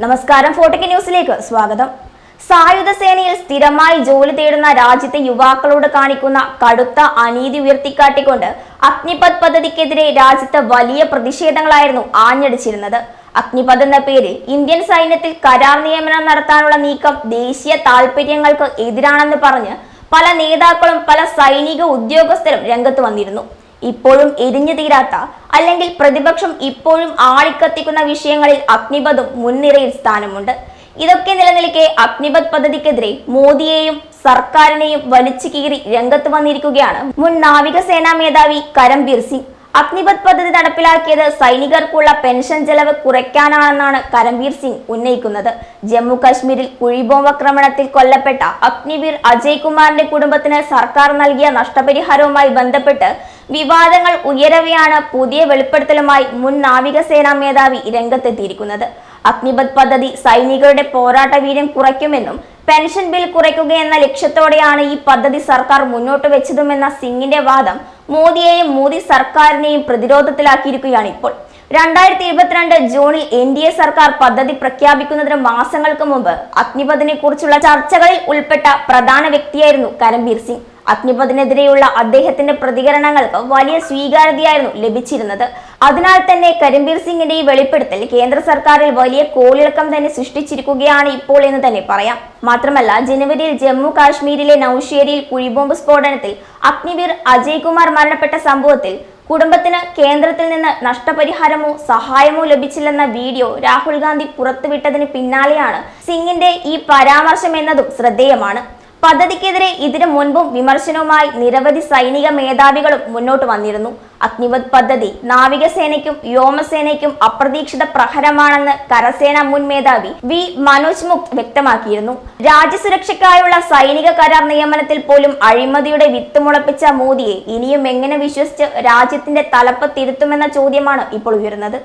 നമസ്കാരം ഫോർട്ടിക് ന്യൂസിലേക്ക് സ്വാഗതം. സായുധ സേനയിൽ സ്ഥിരമായി ജോലി തേടുന്ന രാജ്യത്തെ യുവാക്കളോട് കാണിക്കുന്ന കടുത്ത അനീതി ഉയർത്തിക്കാട്ടിക്കൊണ്ട് അഗ്നിപത് പദ്ധതിക്കെതിരെ രാജ്യത്ത് വലിയ പ്രതിഷേധങ്ങളായിരുന്നു ആഞ്ഞടിച്ചിരുന്നത്. അഗ്നിപത് എന്ന പേരിൽ ഇന്ത്യൻ സൈന്യത്തിൽ കരാർ നിയമനം നടത്താനുള്ള നീക്കം ദേശീയ താൽപര്യങ്ങൾക്ക് എതിരാണെന്ന് പറഞ്ഞ് പല നേതാക്കളും പല സൈനിക ഉദ്യോഗസ്ഥരും രംഗത്ത് വന്നിരുന്നു. ഇപ്പോഴും എരിഞ്ഞു തീരാത്ത അല്ലെങ്കിൽ പ്രതിപക്ഷം ഇപ്പോഴും ആളിക്കത്തിക്കുന്ന വിഷയങ്ങളിൽ അഗ്നിപഥും മുൻനിരയിൽ സ്ഥാനമുണ്ട്. ഇതൊക്കെ നിലനിൽക്കെ അഗ്നിപത് പദ്ധതിക്കെതിരെ മോദിയെയും സർക്കാരിനെയും വലിച്ചു കീറി രംഗത്ത് വന്നിരിക്കുകയാണ് മുൻ നാവികസേനാ മേധാവി കരംബീർ സിംഗ്. അഗ്നിപത് പദ്ധതി നടപ്പിലാക്കിയത് സൈനികർക്കുള്ള പെൻഷൻ ചെലവ് കുറയ്ക്കാനാണെന്നാണ് കരംബീർ സിംഗ് ഉന്നയിക്കുന്നത്. ജമ്മു കാശ്മീരിൽ കുഴിബോംബ് ആക്രമണത്തിൽ കൊല്ലപ്പെട്ട അഗ്നിവീർ അജയ് കുമാറിന്റെ കുടുംബത്തിന് സർക്കാർ നൽകിയ നഷ്ടപരിഹാരവുമായി ബന്ധപ്പെട്ട് വിവാദങ്ങൾ ഉയരവെയാണ് പുതിയ വെളിപ്പെടുത്തലുമായി മുൻ നാവികസേനാ മേധാവി രംഗത്തെത്തിയിരിക്കുന്നത്. അഗ്നിപത് പദ്ധതി സൈനികരുടെ പോരാട്ട വീര്യം കുറയ്ക്കുമെന്നും പെൻഷൻ ബിൽ കുറയ്ക്കുക എന്ന ലക്ഷ്യത്തോടെയാണ് ഈ പദ്ധതി സർക്കാർ മുന്നോട്ട് വെച്ചതുമെന്ന സിംഗിന്റെ വാദം മോദിയെയും മോദി സർക്കാരിനെയും പ്രതിരോധത്തിലാക്കിയിരിക്കുകയാണ് ഇപ്പോൾ. രണ്ടായിരത്തി ഇരുപത്തിരണ്ട് ജൂണിൽ എൻ ഡി എ സർക്കാർ പദ്ധതി പ്രഖ്യാപിക്കുന്നതിന് മാസങ്ങൾക്ക് മുമ്പ് അഗ്നിപഥിനെ കുറിച്ചുള്ള ചർച്ചകളിൽ ഉൾപ്പെട്ട പ്രധാന വ്യക്തിയായിരുന്നു കരംബീർ സിംഗ്. അഗ്നിപഥിനെതിരെയുള്ള അദ്ദേഹത്തിന്റെ പ്രതികരണങ്ങൾക്ക് വലിയ സ്വീകാര്യതയായിരുന്നു ലഭിച്ചിരുന്നത്. അതിനാൽ തന്നെ കരംബീർ സിംഗിന്റെ ഈ വെളിപ്പെടുത്തൽ കേന്ദ്ര സർക്കാരിൽ വലിയ കോളിളക്കം തന്നെ സൃഷ്ടിച്ചിരിക്കുകയാണ് ഇപ്പോൾ എന്ന് തന്നെ പറയാം. മാത്രമല്ല ജനുവരിയിൽ ജമ്മു കാശ്മീരിലെ നൌഷേരിയിൽ കുഴിബോംബ് സ്ഫോടനത്തിൽ അഗ്നിവീർ അജയ് കുമാർ മരണപ്പെട്ട സംഭവത്തിൽ കുടുംബത്തിന് കേന്ദ്രത്തിൽ നിന്ന് നഷ്ടപരിഹാരമോ സഹായമോ ലഭിച്ചില്ലെന്ന വീഡിയോ രാഹുൽ ഗാന്ധി പുറത്തുവിട്ടതിന് പിന്നാലെയാണ് സിംഗിന്റെ ഈ പരാമർശം എന്നതും ശ്രദ്ധേയമാണ്. പദ്ധതിക്കെതിരെ ഇതിനു മുൻപും വിമർശനവുമായി നിരവധി സൈനിക മേധാവികളും മുന്നോട്ട് വന്നിരുന്നു. അഗ്നിവത് പദ്ധതി നാവികസേനയ്ക്കും വ്യോമസേനയ്ക്കും അപ്രതീക്ഷിത പ്രഹരമാണെന്ന് കരസേന മുൻ മേധാവി വി. മനോജ് മുക്ത് വ്യക്തമാക്കിയിരുന്നു. രാജ്യസുരക്ഷയ്ക്കായുള്ള സൈനിക കരാർ നിയമനത്തിൽ പോലും അഴിമതിയുടെ വിത്ത് മുളപ്പിച്ച മോദിയെ ഇനിയും എങ്ങനെ വിശ്വസിച്ച് രാജ്യത്തിന്റെ തലപ്പ് തിരുത്തുമെന്ന ചോദ്യമാണ് ഇപ്പോൾ ഉയരുന്നത്.